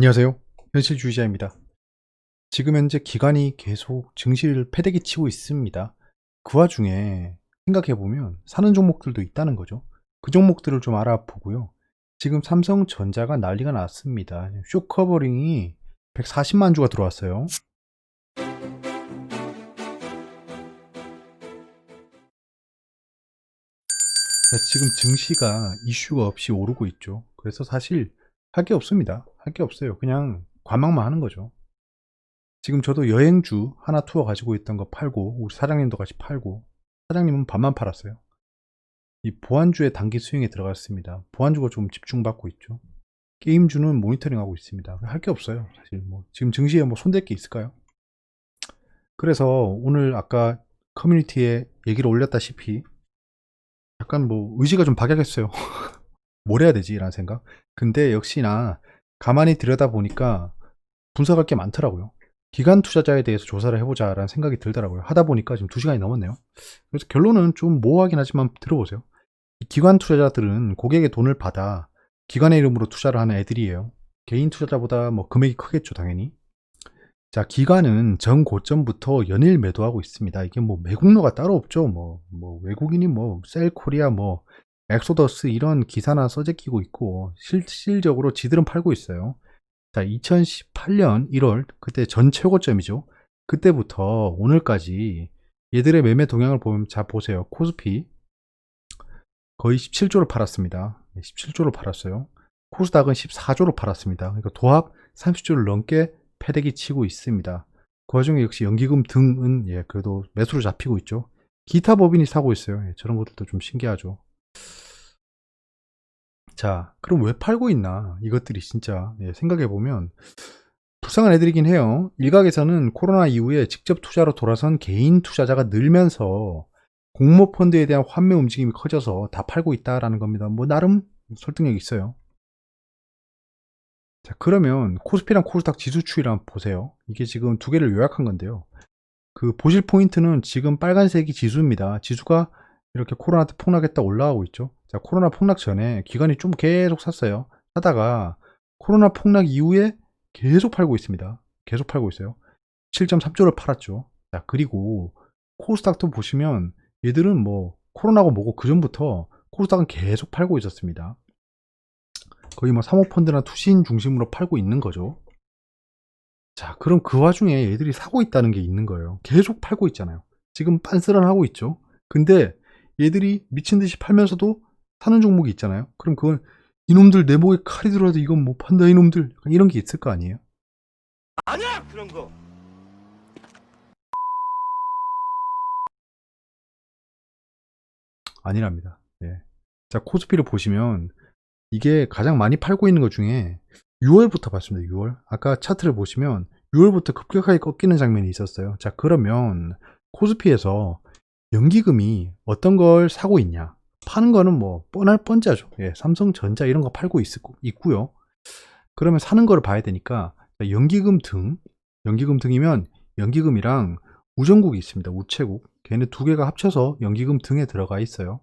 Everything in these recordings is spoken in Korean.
안녕하세요. 현실주의자입니다. 지금 현재 기관이 계속 증시를 패대기 치고 있습니다. 그 와중에 생각해보면 사는 종목들도 있다는 거죠. 그 종목들을 좀 알아보고요. 지금 삼성전자가 난리가 났습니다. 쇼커버링이 140만 주가 들어왔어요. 자, 지금 증시가 이슈가 없이 오르고 있죠. 그래서 사실 할 게 없습니다. 할 게 없어요. 그냥 관망만 하는 거죠. 지금 저도 여행주 하나 투어 가지고 있던 거 팔고 우리 사장님도 같이 팔고 사장님은 반만 팔았어요. 이 보안주의 단기 수익에 들어갔습니다. 보안주가 좀 집중받고 있죠. 게임주는 모니터링하고 있습니다. 할 게 없어요. 사실 뭐 지금 증시에 뭐 손댈 게 있을까요? 그래서 오늘 아까 커뮤니티에 얘기를 올렸다시피 약간 뭐 의지가 좀 박약했어요. 뭘 해야 되지? 라는 생각. 근데 역시나 가만히 들여다 보니까 분석할 게 많더라고요. 기관 투자자에 대해서 조사를 해보자라는 생각이 들더라고요. 하다 보니까 지금 2시간이 넘었네요. 그래서 결론은 좀 모호하긴 하지만 들어보세요. 이 기관 투자자들은 고객의 돈을 받아 기관의 이름으로 투자를 하는 애들이에요. 개인 투자자보다 뭐 금액이 크겠죠, 당연히. 자, 기관은 전 고점부터 연일 매도하고 있습니다. 이게 뭐 매국노가 따로 없죠. 뭐, 뭐 외국인이 뭐 셀코리아 뭐 엑소더스 이런 기사나 써제끼고 있고 실질적으로 지들은 팔고 있어요. 자, 2018년 1월 그때 전 최고점이죠. 그때부터 오늘까지 얘들의 매매 동향을 보면 자 보세요. 코스피 거의 17조를 팔았습니다. 17조를 팔았어요. 코스닥은 14조를 팔았습니다. 그러니까 도합 30조를 넘게 패대기 치고 있습니다. 그 와중에 역시 연기금 등은 예, 그래도 매수로 잡히고 있죠. 기타 법인이 사고 있어요. 예, 저런 것들도 좀 신기하죠. 자, 그럼 왜 팔고 있나? 이것들이 진짜 예, 생각해 보면 불쌍한 애들이긴 해요. 일각에서는 코로나 이후에 직접 투자로 돌아선 개인 투자자가 늘면서 공모 펀드에 대한 환매 움직임이 커져서 다 팔고 있다라는 겁니다. 뭐 나름 설득력 있어요. 자, 그러면 코스피랑 코스닥 지수 추이를 보세요. 이게 지금 두 개를 요약한 건데요. 그 보실 포인트는 지금 빨간색이 지수입니다. 지수가 이렇게 코로나 때 폭락했다 올라가고 있죠. 자, 코로나 폭락 전에 기관이 좀 계속 샀어요. 사다가 코로나 폭락 이후에 계속 팔고 있습니다. 계속 팔고 있어요. 7.3조를 팔았죠. 자, 그리고 코스닥도 보시면 얘들은 뭐 코로나가 뭐고 그 전부터 코스닥은 계속 팔고 있었습니다. 거의 뭐 사모펀드나 투신 중심으로 팔고 있는 거죠. 자, 그럼 그 와중에 얘들이 사고 있다는 게 있는 거예요. 계속 팔고 있잖아요. 지금 빤스런 하고 있죠. 근데 얘들이 미친 듯이 팔면서도 사는 종목이 있잖아요. 그럼 그건 이놈들 내 목에 칼이 들어와도 이건 못 판다 이놈들 이런 게 있을 거 아니에요? 아니야 그런 거. 아니랍니다. 예. 자 코스피를 보시면 이게 가장 많이 팔고 있는 것 중에 6월부터 봤습니다. 6월. 아까 차트를 보시면 6월부터 급격하게 꺾이는 장면이 있었어요. 자 그러면 코스피에서 연기금이 어떤 걸 사고 있냐? 파는 거는 뭐 뻔할 뻔짜죠. 예, 삼성전자 이런 거 팔고 있, 있고요. 그러면 사는 거를 봐야 되니까 연기금 등, 연기금 등이면 연기금이랑 우정국이 있습니다. 우체국. 걔네 두 개가 합쳐서 연기금 등에 들어가 있어요.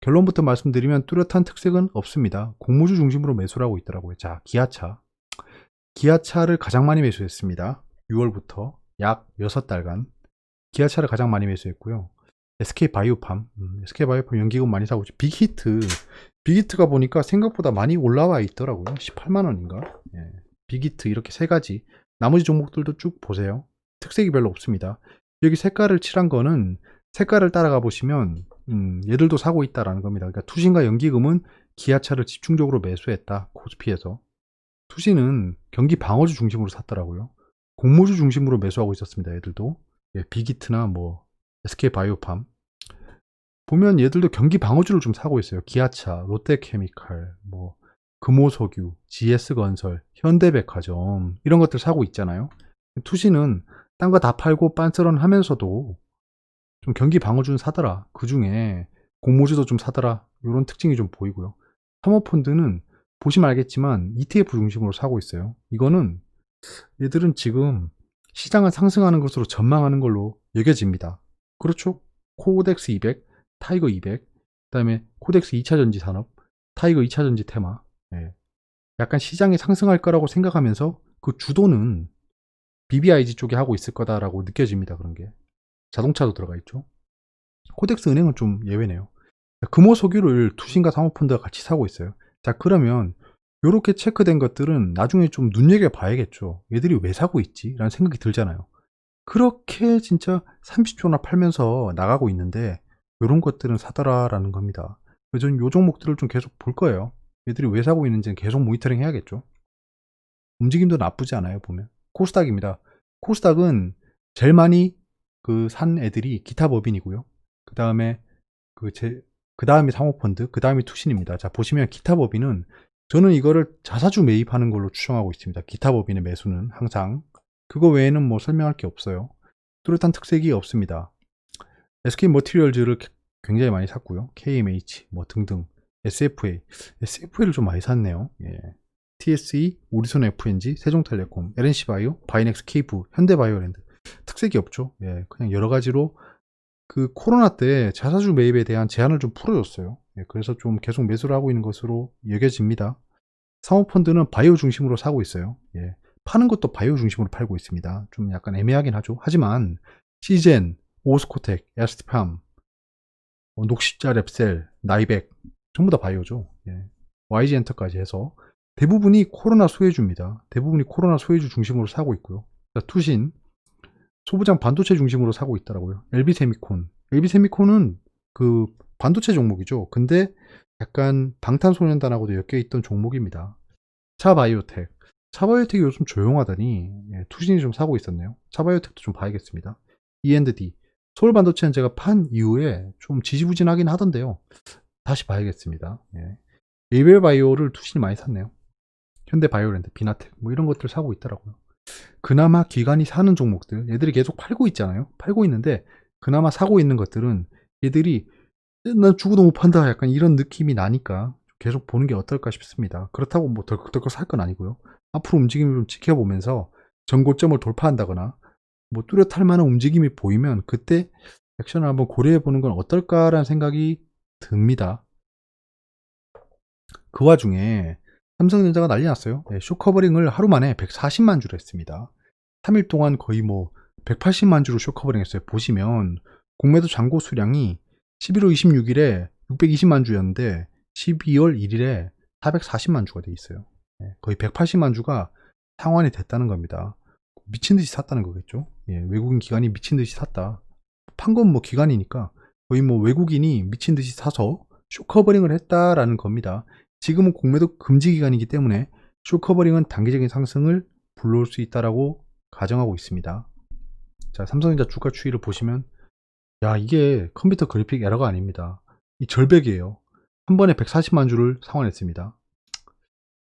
결론부터 말씀드리면 뚜렷한 특색은 없습니다. 공모주 중심으로 매수를 하고 있더라고요. 자, 기아차. 기아차를 가장 많이 매수했습니다. 6월부터 약 6달간 기아차를 가장 많이 매수했고요. SK 바이오팜, 음, SK 바이오팜 연기금 많이 사고 있죠. 빅히트, 빅히트가 보니까 생각보다 많이 올라와 있더라고요. 18만 원인가? 예. 빅히트 이렇게 세 가지. 나머지 종목들도 쭉 보세요. 특색이 별로 없습니다. 여기 색깔을 칠한 거는 색깔을 따라가 보시면 음, 얘들도 사고 있다라는 겁니다. 그러니까 투신과 연기금은 기아차를 집중적으로 매수했다. 코스피에서. 투신은 경기 방어주 중심으로 샀더라고요. 공모주 중심으로 매수하고 있었습니다. 얘들도. 예, 빅히트나 뭐 SK 바이오팜 보면 얘들도 경기 방어주를 좀 사고 있어요. 기아차, 롯데케미칼, 뭐 금호석유, GS건설, 현대백화점 이런 것들 사고 있잖아요. 투시는 딴거 다 팔고 빤스런 하면서도 좀 경기 방어주는 사더라. 그 중에 공모주도 좀 사더라. 이런 특징이 좀 보이고요. 사모펀드는 보시면 알겠지만 ETF 중심으로 사고 있어요. 이거는 얘들은 지금 시장을 상승하는 것으로 전망하는 걸로 여겨집니다. 그렇죠? 코덱스 200, 타이거 200, 그 다음에 코덱스 2차 전지 산업, 타이거 2차 전지 테마. 예. 약간 시장이 상승할 거라고 생각하면서 그 주도는 BBIG 쪽에 하고 있을 거다라고 느껴집니다. 그런 게. 자동차도 들어가 있죠. 코덱스 은행은 좀 예외네요. 금호 석유를 투신과 사모펀드가 같이 사고 있어요. 자, 그러면 이렇게 체크된 것들은 나중에 좀 눈여겨봐야겠죠. 얘들이 왜 사고 있지? 라는 생각이 들잖아요. 그렇게 진짜 30조나 팔면서 나가고 있는데 이런 것들은 사더라라는 겁니다. 그래서 저는 요 종목들을 좀 계속 볼 거예요. 얘들이 왜 사고 있는지는 계속 모니터링 해야겠죠. 움직임도 나쁘지 않아요, 보면. 코스닥입니다. 코스닥은 제일 많이 그 산 애들이 기타 법인이고요. 그 다음에 그 제, 그 다음이 사모펀드, 그 다음이 투신입니다. 자, 보시면 기타 법인은 저는 이거를 자사주 매입하는 걸로 추정하고 있습니다. 기타 법인의 매수는 항상. 그거 외에는 뭐 설명할 게 없어요. 뚜렷한 특색이 없습니다. SK 머티리얼즈를 굉장히 많이 샀고요. KMH 뭐 등등. SFA. SFA를 좀 많이 샀네요. 예. TSE, 우리손 FNG, 세종텔레콤, LNC바이오, 바이넥스 케이프, 현대바이오랜드. 특색이 없죠. 예. 그냥 여러 가지로 그 코로나 때 자사주 매입에 대한 제한을 좀 풀어줬어요. 예, 그래서 좀 계속 매수를 하고 있는 것으로 여겨집니다. 사모펀드는 바이오 중심으로 사고 있어요. 예, 파는 것도 바이오 중심으로 팔고 있습니다. 좀 약간 애매하긴 하죠. 하지만 시젠, 오스코텍, 에스티팜, 뭐 녹십자 랩셀, 나이백 전부 다 바이오죠. 예, YG엔터까지 해서 대부분이 코로나 소외주입니다. 대부분이 코로나 소외주 중심으로 사고 있고요. 자, 투신, 소부장 반도체 중심으로 사고 있더라고요. LB세미콘. LB세미콘은 그 반도체 종목이죠. 근데 약간 방탄소년단하고도 엮여있던 종목입니다. 차바이오텍. 차바이오텍이 요즘 조용하다니 예, 투신이 좀 사고 있었네요. 차바이오텍도 좀 봐야겠습니다. E&D. 서울반도체는 제가 판 이후에 좀 지지부진하긴 하던데요. 다시 봐야겠습니다. 예. 에이벨바이오를 투신이 많이 샀네요. 현대바이오랜드, 비나텍 뭐 이런 것들 사고 있더라고요. 그나마 기관이 사는 종목들, 얘들이 계속 팔고 있잖아요. 팔고 있는데 그나마 사고 있는 것들은 얘들이 난 죽어도 못 판다 약간 이런 느낌이 나니까 계속 보는 게 어떨까 싶습니다. 그렇다고 뭐 덜컥덜컥 살 건 아니고요. 앞으로 움직임을 좀 지켜보면서 전고점을 돌파한다거나 뭐 뚜렷할 만한 움직임이 보이면 그때 액션을 한번 고려해 보는 건 어떨까라는 생각이 듭니다. 그 와중에 삼성전자가 난리 났어요. 네, 쇼커버링을 하루 만에 140만 주를 했습니다. 3일 동안 거의 뭐 180만 주로 쇼커버링 했어요. 보시면 공매도 잔고 수량이 11월 26일에 620만 주였는데 12월 1일에 440만 주가 돼 있어요. 네, 거의 180만 주가 상환이 됐다는 겁니다. 미친 듯이 샀다는 거겠죠. 예, 외국인 기관이 미친 듯이 샀다. 판 건 뭐 기관이니까 거의 뭐 외국인이 미친 듯이 사서 쇼커버링을 했다라는 겁니다. 지금은 공매도 금지 기간이기 때문에 쇼커버링은 단기적인 상승을 불러올 수 있다라고 가정하고 있습니다. 자, 삼성전자 주가 추이를 보시면 야, 이게 컴퓨터 그래픽 에러가 아닙니다. 이 절벽이에요. 한 번에 140만 주를 상환했습니다.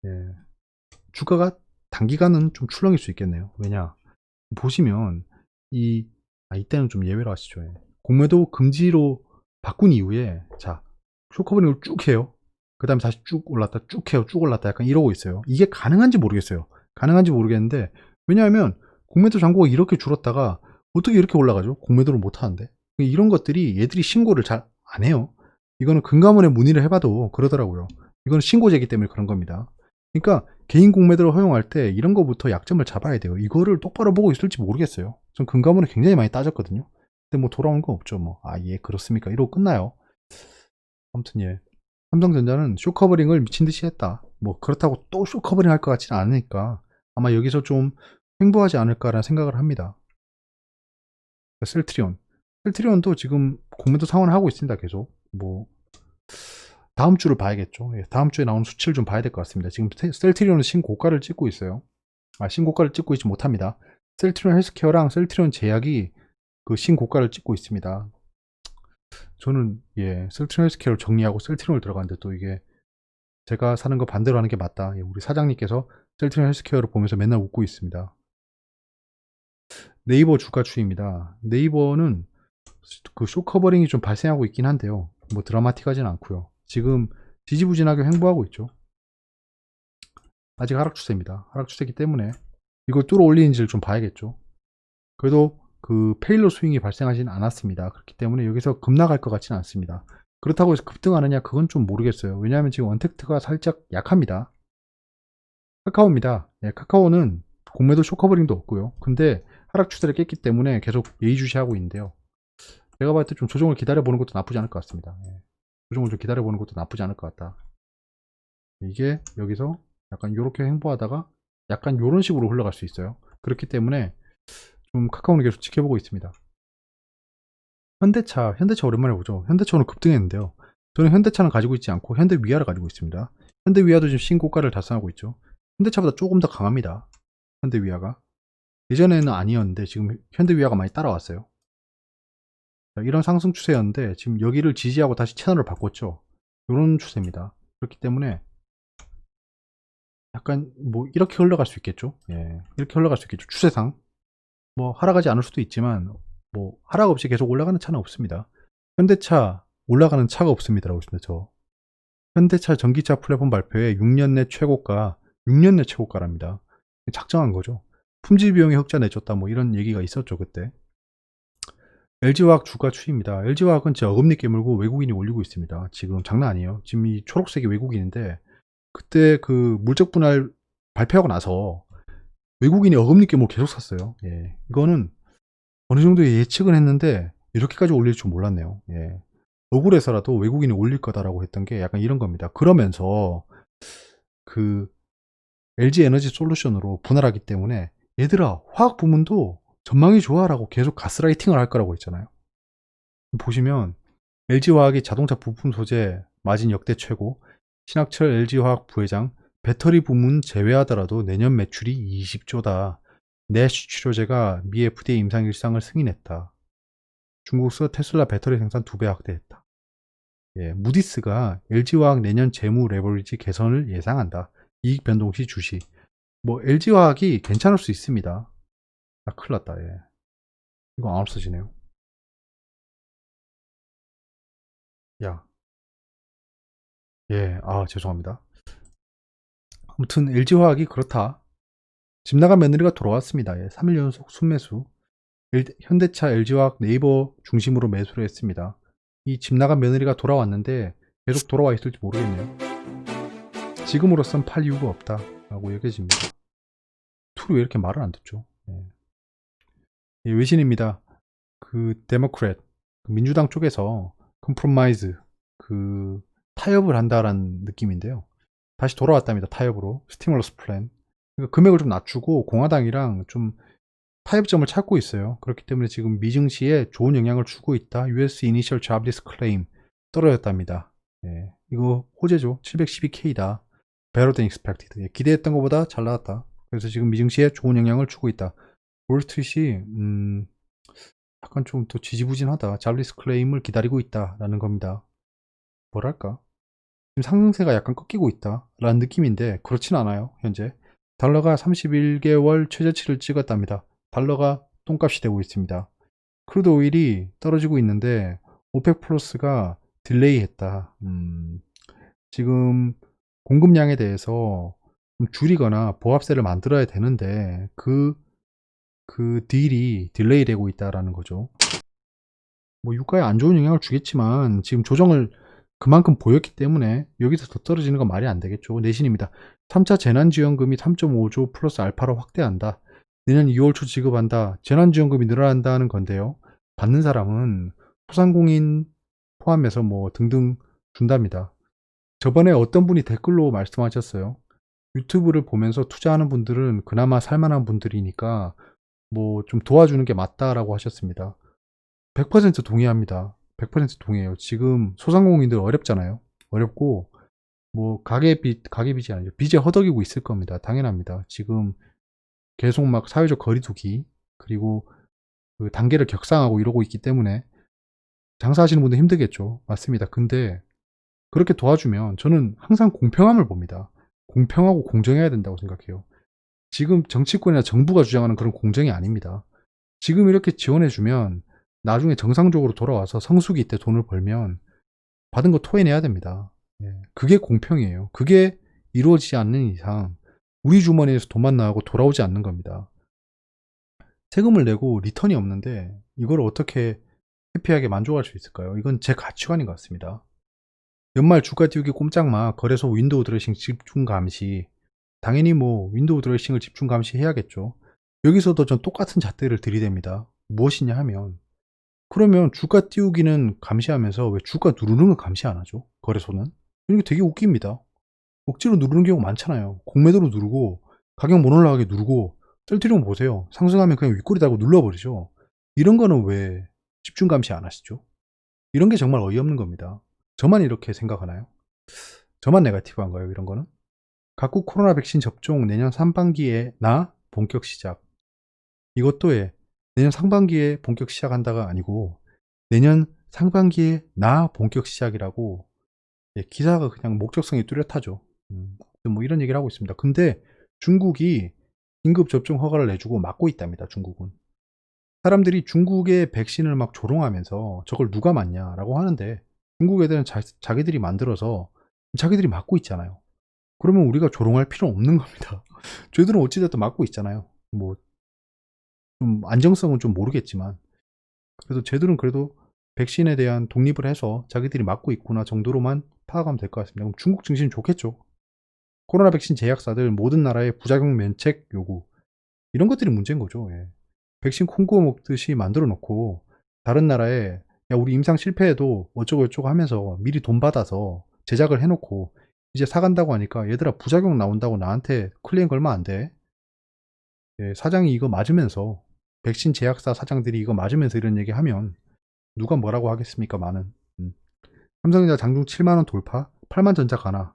예. 주가가 단기간은 좀 출렁일 수 있겠네요. 왜냐? 보시면 이 아, 이때는 좀 예외로 하시죠. 예. 공매도 금지로 바꾼 이후에 자, 쇼커버링을 쭉 해요. 그 다음에 다시 쭉 올랐다, 쭉 해요, 쭉 올랐다, 약간 이러고 있어요. 이게 가능한지 모르겠어요. 가능한지 모르겠는데, 왜냐하면, 공매도 잔고가 이렇게 줄었다가, 어떻게 이렇게 올라가죠? 공매도를 못 하는데. 이런 것들이 얘들이 신고를 잘 안 해요. 이거는 금감원에 문의를 해봐도 그러더라고요. 이건 신고제기 때문에 그런 겁니다. 그러니까, 개인 공매도를 허용할 때 이런 거부터 약점을 잡아야 돼요. 이거를 똑바로 보고 있을지 모르겠어요. 전 금감원에 굉장히 많이 따졌거든요. 근데 뭐 돌아온 건 없죠. 뭐, 아, 예, 그렇습니까? 이러고 끝나요. 아무튼 예. 삼성전자는 쇼커버링을 미친 듯이 했다. 뭐 그렇다고 또 쇼커버링 할 것 같지는 않으니까 아마 여기서 좀 횡보하지 않을까라는 생각을 합니다. 셀트리온. 셀트리온도 지금 공매도 상환을 하고 있습니다. 계속. 뭐 다음 주를 봐야겠죠. 예, 다음 주에 나오는 수치를 좀 봐야 될 것 같습니다. 지금 셀트리온은 신고가를 찍고 있어요. 아, 신고가를 찍고 있지 못합니다. 셀트리온 헬스케어랑 셀트리온 제약이 그 신고가를 찍고 있습니다. 저는 예 셀트리온 헬스케어를 정리하고 셀트리온을 들어갔는데 또 이게 제가 사는 거 반대로 하는 게 맞다. 예, 우리 사장님께서 셀트리온 헬스케어를 보면서 맨날 웃고 있습니다. 네이버 주가 추이입니다. 네이버는 그 쇼커버링이 좀 발생하고 있긴 한데요. 뭐 드라마틱하진 않고요. 지금 지지부진하게 횡보하고 있죠. 아직 하락 추세입니다. 하락 추세이기 때문에 이걸 뚫어 올리는지를 좀 봐야겠죠. 그래도 그 페일로 스윙이 발생하지는 않았습니다. 그렇기 때문에 여기서 급락할 것 같지는 않습니다. 그렇다고 해서 급등하느냐 그건 좀 모르겠어요. 왜냐하면 지금 언택트가 살짝 약합니다. 카카오입니다. 예, 카카오는 공매도 쇼커버링도 없고요. 근데 하락 추세를 깼기 때문에 계속 예의주시하고 있는데요. 제가 봤을 때 좀 조정을 기다려보는 것도 나쁘지 않을 것 같습니다. 예. 조정을 좀 기다려보는 것도 나쁘지 않을 것 같다. 이게 여기서 약간 이렇게 행보하다가 약간 이런 식으로 흘러갈 수 있어요. 그렇기 때문에 좀 카카오는 계속 지켜보고 있습니다. 현대차, 현대차 오랜만에 보죠. 현대차 오늘 급등했는데요. 저는 현대차는 가지고 있지 않고 현대위아를 가지고 있습니다. 현대위아도 지금 신고가를 달성하고 있죠. 현대차보다 조금 더 강합니다. 현대위아가. 예전에는 아니었는데 지금 현대위아가 많이 따라왔어요. 자, 이런 상승 추세였는데 지금 여기를 지지하고 다시 채널을 바꿨죠. 이런 추세입니다. 그렇기 때문에 약간 뭐 이렇게 흘러갈 수 있겠죠. 예, 이렇게 흘러갈 수 있겠죠. 추세상 뭐 하락하지 않을 수도 있지만 뭐 하락 없이 계속 올라가는 차는 없습니다. 현대차 올라가는 차가 없습니다 라고 있습니다. 저 현대차 전기차 플랫폼 발표에 6년 내 최고가 6년 내 최고가랍니다. 작정한 거죠. 품질 비용이 흑자 내줬다 뭐 이런 얘기가 있었죠 그때. LG화학 주가 추입니다. LG화학은 진짜 어금니 깨물고 외국인이 올리고 있습니다. 지금 장난 아니에요. 지금 이 초록색이 외국인인데 그때 그 물적 분할 발표하고 나서 외국인이 어금니 깨물고 계속 샀어요. 예. 이거는 어느 정도의 예측은 했는데 이렇게까지 올릴 줄 몰랐네요. 예. 억울해서라도 외국인이 올릴 거다라고 했던 게 약간 이런 겁니다. 그러면서 그 LG 에너지 솔루션으로 분할하기 때문에 얘들아 화학 부문도 전망이 좋아라고 계속 가스라이팅을 할 거라고 했잖아요. 보시면 LG화학이 자동차 부품 소재 마진 역대 최고, 신학철 LG화학 부회장 배터리 부문 제외하더라도 내년 매출이 20조다. 내시 치료제가 미 FDA 임상 일상을 승인했다. 중국서 테슬라 배터리 생산 2배 확대했다. 예, 무디스가 LG화학 내년 재무 레버리지 개선을 예상한다. 이익 변동 시 주시. 뭐 LG화학이 괜찮을 수 있습니다. 아, 큰일 났다, 예. 이거 안 없어지네요. 야. 예, 아, 죄송합니다. 아무튼 LG화학이 그렇다. 집 나간 며느리가 돌아왔습니다. 예, 3일 연속 순매수. 일- 현대차, LG화학, 네이버 중심으로 매수를 했습니다. 이 집 나간 며느리가 돌아왔는데 계속 돌아와 있을지 모르겠네요. 지금으로선 팔 이유가 없다. 라고 여겨집니다. 투루 왜 이렇게 말을 안 듣죠? 예. 예, 외신입니다. 그 데모크렛 그 민주당 쪽에서 컴프로마이즈 그 타협을 한다라는 느낌인데요. 다시 돌아왔답니다. 타협으로 스티뮬러스 플랜. 그러니까 금액을 좀 낮추고 공화당이랑 좀 타협점을 찾고 있어요. 그렇기 때문에 지금 미증시에 좋은 영향을 주고 있다. US Initial Jobless Claim 떨어졌답니다. 예, 이거 호재죠. 712K다. Better than expected. 예, 기대했던 것보다 잘 나왔다. 그래서 지금 미증시에 좋은 영향을 주고 있다. 월스트리트이 음, 약간 좀더 지지부진하다. 잘리스 클레임을 기다리고 있다라는 겁니다. 뭐랄까? 지금 상승세가 약간 꺾이고 있다라는 느낌인데 그렇진 않아요. 현재 달러가 31개월 최저치를 찍었답니다. 달러가 똥값이 되고 있습니다. 크루드 오일이 떨어지고 있는데 오펙 플러스가 딜레이했다. 음, 지금 공급량에 대해서 좀 줄이거나 보합세를 만들어야 되는데 그 그 딜이 딜레이 되고 있다라는 거죠. 뭐 유가에 안 좋은 영향을 주겠지만 지금 조정을 그만큼 보였기 때문에 여기서 더 떨어지는 건 말이 안 되겠죠. 내신입니다. 3차 재난지원금이 3.5조 플러스 알파로 확대한다. 내년 2월 초 지급한다. 재난지원금이 늘어난다는 건데요. 받는 사람은 소상공인 포함해서 뭐 등등 준답니다. 저번에 어떤 분이 댓글로 말씀하셨어요. 유튜브를 보면서 투자하는 분들은 그나마 살만한 분들이니까 뭐 좀 도와주는 게 맞다라고 하셨습니다. 100% 동의합니다. 100% 동의해요. 지금 소상공인들 어렵잖아요. 어렵고 뭐 가계빚 가계빚이 아니죠. 빚에 허덕이고 있을 겁니다. 당연합니다. 지금 계속 막 사회적 거리두기 그리고 그 단계를 격상하고 이러고 있기 때문에 장사하시는 분들 힘들겠죠. 맞습니다. 근데 그렇게 도와주면 저는 항상 공평함을 봅니다. 공평하고 공정해야 된다고 생각해요. 지금 정치권이나 정부가 주장하는 그런 공정이 아닙니다. 지금 이렇게 지원해주면 나중에 정상적으로 돌아와서 성수기 때 돈을 벌면 받은 거 토해내야 됩니다. 예, 그게 공평이에요. 그게 이루어지지 않는 이상 우리 주머니에서 돈만 나가고 돌아오지 않는 겁니다. 세금을 내고 리턴이 없는데 이걸 어떻게 해피하게 만족할 수 있을까요? 이건 제 가치관인 것 같습니다. 연말 주가 띄우기 꼼짝마 거래소 윈도우 드레싱 집중 감시 당연히 뭐 윈도우 드레싱을 집중 감시해야겠죠. 여기서도 전 똑같은 잣대를 들이댑니다. 무엇이냐 하면 그러면 주가 띄우기는 감시하면서 왜 주가 누르는 걸 감시 안 하죠? 거래소는? 이게 되게 웃깁니다. 억지로 누르는 경우 많잖아요. 공매도로 누르고 가격 못 올라가게 누르고 뜰티용 보세요. 상승하면 그냥 윗꼬리 달고 눌러버리죠. 이런 거는 왜 집중 감시 안 하시죠? 이런 게 정말 어이없는 겁니다. 저만 이렇게 생각하나요? 저만 네가티브한가요? 이런 거는? 각국 코로나 백신 접종 내년 상반기에 나 본격 시작. 이것도 예, 내년 상반기에 본격 시작한다가 아니고 내년 상반기에 나 본격 시작이라고 예, 기사가 그냥 목적성이 뚜렷하죠. 음, 뭐 이런 얘기를 하고 있습니다. 근데 중국이 긴급 접종 허가를 내주고 막고 있답니다. 중국은. 사람들이 중국의 백신을 막 조롱하면서 저걸 누가 맞냐라고 하는데 중국 애들은 자, 자기들이 만들어서 자기들이 맞고 있잖아요. 그러면 우리가 조롱할 필요 없는 겁니다. 저희들은 어찌됐든 맞고 있잖아요. 뭐, 좀 안정성은 좀 모르겠지만. 그래서 쟤들은 그래도 백신에 대한 독립을 해서 자기들이 맞고 있구나 정도로만 파악하면 될 것 같습니다. 그럼 중국 증시는 좋겠죠. 코로나 백신 제약사들 모든 나라의 부작용 면책 요구. 이런 것들이 문제인 거죠. 예. 백신 콩구워 먹듯이 만들어 놓고 다른 나라에 야 우리 임상 실패해도 어쩌고 저쩌고 하면서 미리 돈 받아서 제작을 해놓고 이제 사간다고 하니까 얘들아 부작용 나온다고 나한테 클레임 걸면 안 돼. 예, 사장이 이거 맞으면서 백신 제약사 사장들이 이거 맞으면서 이런 얘기 하면 누가 뭐라고 하겠습니까 많은. 음. 삼성전자 장중 7만원 돌파 8만 전자 가나.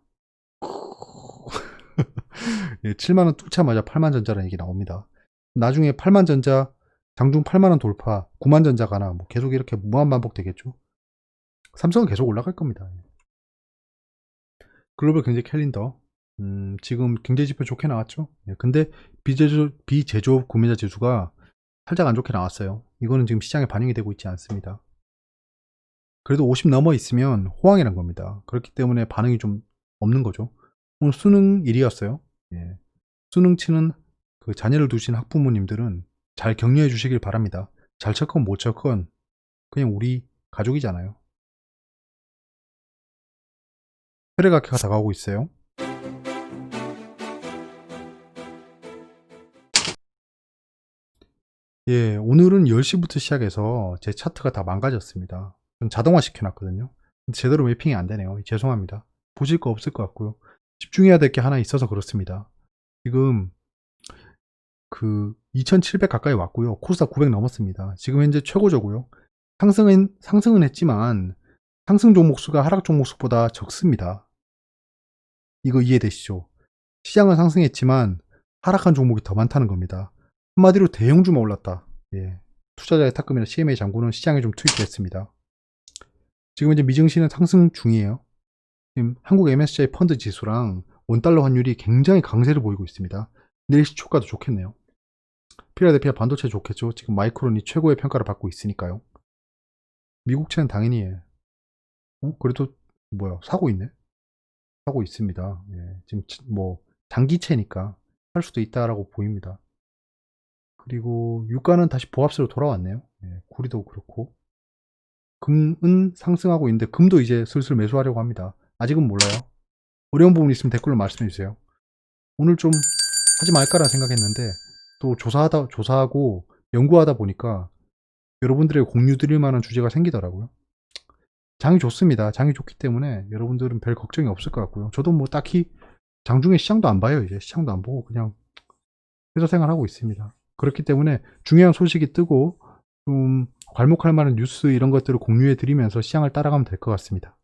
예, 7만원 뚫자마자 8만 전자라는 얘기 나옵니다. 나중에 8만 전자 장중 8만원 돌파 9만 전자 가나 뭐 계속 이렇게 무한 반복 되겠죠? 삼성은 계속 올라갈 겁니다 글로벌 경제 캘린더 음, 지금 경제지표 좋게 나왔죠 예, 근데 비제조, 비제조업 구매자 지수가 살짝 안 좋게 나왔어요 이거는 지금 시장에 반영이 되고 있지 않습니다 그래도 50 넘어 있으면 호황이란 겁니다. 그렇기 때문에 반응이 좀 없는 거죠. 오늘 수능일이었어요. 예. 수능 치는 그 자녀를 두신 학부모님들은 잘 격려해 주시길 바랍니다. 잘 쳤건 못 쳤건 그냥 우리 가족이잖아요. 혈액학회가 다가오고 있어요. 예, 오늘은 10시부터 시작해서 제 차트가 다 망가졌습니다. 전 자동화 시켜놨거든요. 제대로 매핑이 안 되네요. 죄송합니다. 보실 거 없을 것 같고요. 집중해야 될 게 하나 있어서 그렇습니다. 지금 그 2700 가까이 왔고요. 코스닥 900 넘었습니다. 지금 현재 최고조고요. 상승은 상승은 했지만 상승 종목 수가 하락 종목 수보다 적습니다. 이거 이해되시죠? 시장은 상승했지만 하락한 종목이 더 많다는 겁니다. 한마디로 대형주만 올랐다. 예. 투자자의 탁금이나 CMA 장고는 시장에 좀 투입됐습니다. 지금 이제 미증시는 상승 중이에요. 지금 한국 MSCI 펀드 지수랑 원달러 환율이 굉장히 강세를 보이고 있습니다. 내일 시초가도 좋겠네요. 필라델피아 반도체 좋겠죠. 지금 마이크론이 최고의 평가를 받고 있으니까요. 미국채는 당연히 어? 그래도 뭐야 사고 있네. 사고 있습니다. 예, 지금 뭐 장기채니까 할 수도 있다라고 보입니다. 그리고 유가는 다시 보합세로 돌아왔네요. 예, 구리도 그렇고 금은 상승하고 있는데 금도 이제 슬슬 매수하려고 합니다. 아직은 몰라요. 어려운 부분 있으면 댓글로 말씀해 주세요. 오늘 좀 하지 말까라 생각했는데 또 조사하다 조사하고 연구하다 보니까 여러분들의 공유 드릴 만한 주제가 생기더라고요. 장이 좋습니다. 장이 좋기 때문에 여러분들은 별 걱정이 없을 것 같고요. 저도 뭐 딱히 장중에 시장도 안 봐요. 이제 시장도 안 보고 그냥 회사 생활하고 있습니다. 그렇기 때문에 중요한 소식이 뜨고 좀 괄목할 만한 뉴스 이런 것들을 공유해 드리면서 시장을 따라가면 될 것 같습니다.